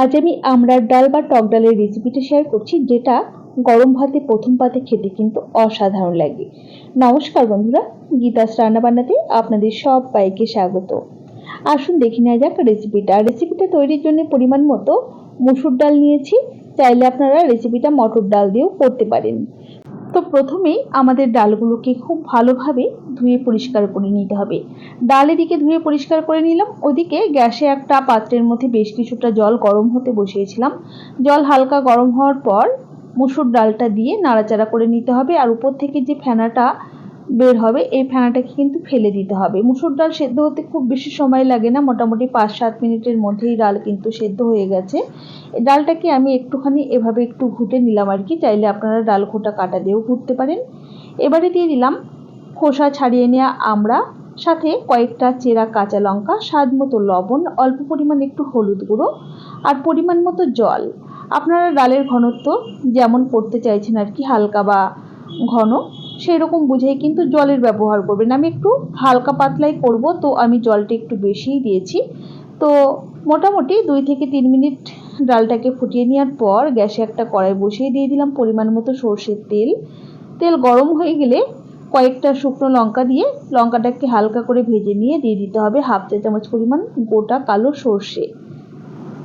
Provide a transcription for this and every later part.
আজ আমি আমড়ার ডাল বা টক ডালের রেসিপিটা শেয়ার করছি, যেটা গরম ভাতে, প্রথম পাতে খেতে কিন্তু অসাধারণ লাগে। নমস্কার বন্ধুরা, গীতাস রান্নাবান্নাতে আপনাদের সব বাইকে স্বাগত। আসুন দেখে নেওয়া যাক রেসিপিটা রেসিপিটা তৈরির জন্য পরিমাণ মতো মুসুর ডাল নিয়েছি। চাইলে আপনারা রেসিপিটা মটর ডাল দিয়েও করতে পারেন। তো প্রথমেই আমাদের ডালগুলোকে খুব ভালোভাবে ধুয়ে পরিষ্কার করে নিতে হবে। ডাল এদিকে ধুয়ে পরিষ্কার করে নিলাম, ওদিকে গ্যাসে একটা পাত্রের মধ্যে বেশ কিছুটা জল গরম হতে বসিয়েছিলাম। জল হালকা গরম হওয়ার পর মুসুর ডালটা দিয়ে নাড়াচাড়া করে নিতে হবে, আর উপর থেকে যে ফেনাটা বের হবে, এই ফেনাটাকে কিন্তু ফেলে দিতে হবে। মুসুর ডাল সেদ্ধ হতে খুব বেশি সময় লাগে না, মোটামুটি পাঁচ সাত মিনিটের মধ্যেই ডাল কিন্তু সেদ্ধ হয়ে গেছে। ডালটাকে আমি একটুখানি এভাবে একটু ঘুটে নিলাম আর কি, চাইলে আপনারা ডাল ঘোটা কাটা দিয়েও ঘুরতে পারেন। এবারে দিয়ে দিলাম খোসা ছাড়িয়ে নেওয়া আমরা, সাথে কয়েকটা চেরা কাঁচা লঙ্কা, স্বাদ মতো লবণ, অল্প পরিমাণ একটু হলুদ গুঁড়ো আর পরিমাণ মতো জল। আপনারা ডালের ঘনত্ব যেমন করতে চাইছেন আর কি, হালকা বা ঘন সেই রকম বুঝেই কিন্তু জলের ব্যবহার করবেন। আমি একটু হালকা পাতলাই করব, তো আমি জলটা একটু বেশিই দিয়েছি। তো মোটামুটি দুই থেকে তিন মিনিট ডালটাকে ফুটিয়ে নেওয়ার পর গ্যাসে একটা কড়াই বসিয়ে দিয়ে দিলাম পরিমাণ মতো সর্ষের তেল। তেল গরম হয়ে গেলে কয়েকটা শুকনো লঙ্কা দিয়ে লঙ্কাটাকে হালকা করে ভেজে নিয়ে দিয়ে দিতে হবে হাফ চা চামচ পরিমাণ গোটা কালো সর্ষে।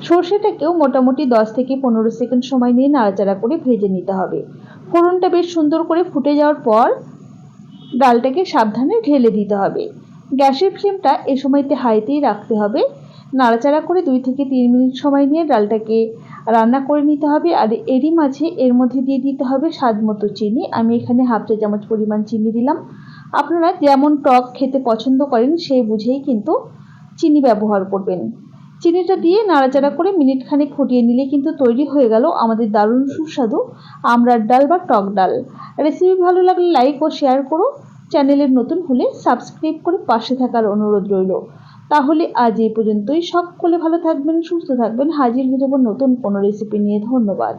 সর্ষেটাকেও মোটামুটি দশ থেকে পনেরো সেকেন্ড সময় নিয়ে নাড়াচাড়া করে ভেজে নিতে হবে। ফোড়নটা বেশ সুন্দর করে ফুটে যাওয়ার পর ডালটাকে সাবধানে ঢেলে দিতে হবে। গ্যাসের ফ্লেমটা এ সময়তে হাইতেই রাখতে হবে। নাড়াচাড়া করে দুই থেকে তিন মিনিট সময় নিয়ে ডালটাকে রান্না করে নিতে হবে আর এরই মাঝে এর মধ্যে দিয়ে দিতে হবে স্বাদ মতো চিনি। আমি এখানে হাফ চা চামচ পরিমাণ চিনি দিলাম। আপনারা যেমন টক খেতে পছন্দ করেন সেই বুঝেই কিন্তু চিনি ব্যবহার করবেন। চিনিটা দিয়ে নাড়াচাড়া করে মিনিট খানেক ফুটিয়ে নিলে কিন্তু তৈরি হয়ে গেল আমাদের দারুণ সুস্বাদু আমরার ডাল বা টক ডাল। রেসিপি ভালো লাগলে লাইক ও শেয়ার করো। চ্যানেলের নতুন হলে সাবস্ক্রাইব করে পাশে থাকার অনুরোধ রইল। তাহলে আজ এই পর্যন্তই। সকলে ভালো থাকবেন, সুস্থ থাকবেন। হাজির হয়ে যাব নতুন কোনো রেসিপি নিয়ে। ধন্যবাদ।